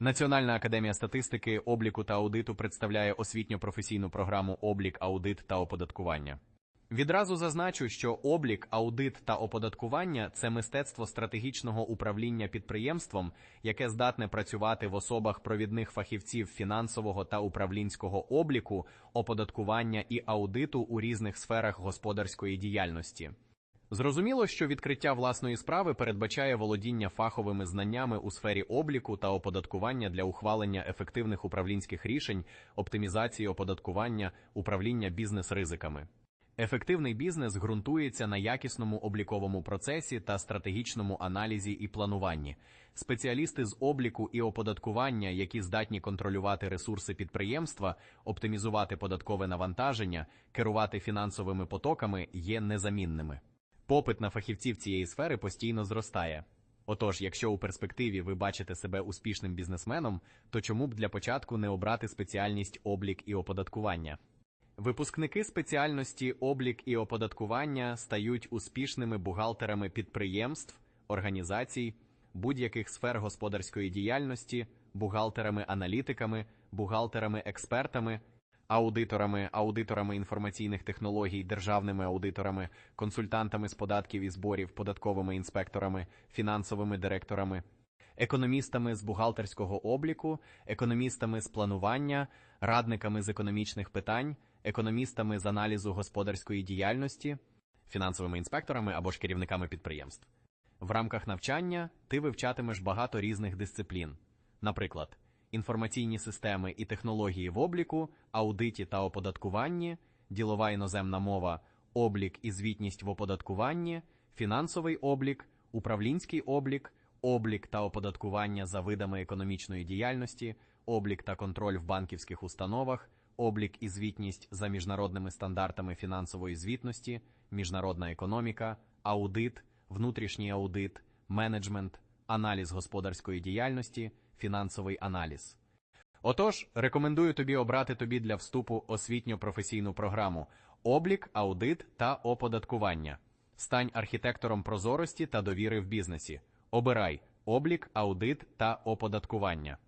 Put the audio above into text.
Національна академія статистики, обліку та аудиту представляє освітньо-професійну програму Облік, аудит та оподаткування. Відразу зазначу, що облік, аудит та оподаткування це мистецтво стратегічного управління підприємством, яке здатне працювати в особах провідних фахівців фінансового та управлінського обліку, оподаткування і аудиту у різних сферах господарської діяльності. Зрозуміло, що відкриття власної справи передбачає володіння фаховими знаннями у сфері обліку та оподаткування для ухвалення ефективних управлінських рішень, оптимізації оподаткування, управління бізнес-ризиками. Ефективний бізнес ґрунтується на якісному обліковому процесі та стратегічному аналізі і плануванні. Спеціалісти з обліку і оподаткування, які здатні контролювати ресурси підприємства, оптимізувати податкове навантаження, керувати фінансовими потоками, є незамінними. Попит на фахівців цієї сфери постійно зростає. Отож, якщо у перспективі ви бачите себе успішним бізнесменом, то чому б для початку не обрати спеціальність облік і оподаткування? Випускники спеціальності облік і оподаткування стають успішними бухгалтерами підприємств, організацій, будь-яких сфер господарської діяльності, бухгалтерами-аналітиками, бухгалтерами-експертами, аудиторами, аудиторами інформаційних технологій, державними аудиторами, консультантами з податків і зборів, податковими інспекторами, фінансовими директорами, економістами з бухгалтерського обліку, економістами з планування, радниками з економічних питань, економістами з аналізу господарської діяльності, фінансовими інспекторами або ж керівниками підприємств. В рамках навчання ти вивчатимеш багато різних дисциплін, наприклад, інформаційні системи і технології в обліку, аудиті та оподаткуванні, ділова іноземна мова, облік і звітність в оподаткуванні, фінансовий облік, управлінський облік, облік та оподаткування за видами економічної діяльності, облік та контроль в банківських установах, облік і звітність за міжнародними стандартами фінансової звітності, міжнародна економіка, аудит, внутрішній аудит, менеджмент, аналіз господарської діяльності, фінансовий аналіз. Отож, рекомендую тобі обрати тобі для вступу освітньо-професійну програму Облік, аудит та оподаткування. Стань архітектором прозорості та довіри в бізнесі. Обирай облік, аудит та оподаткування.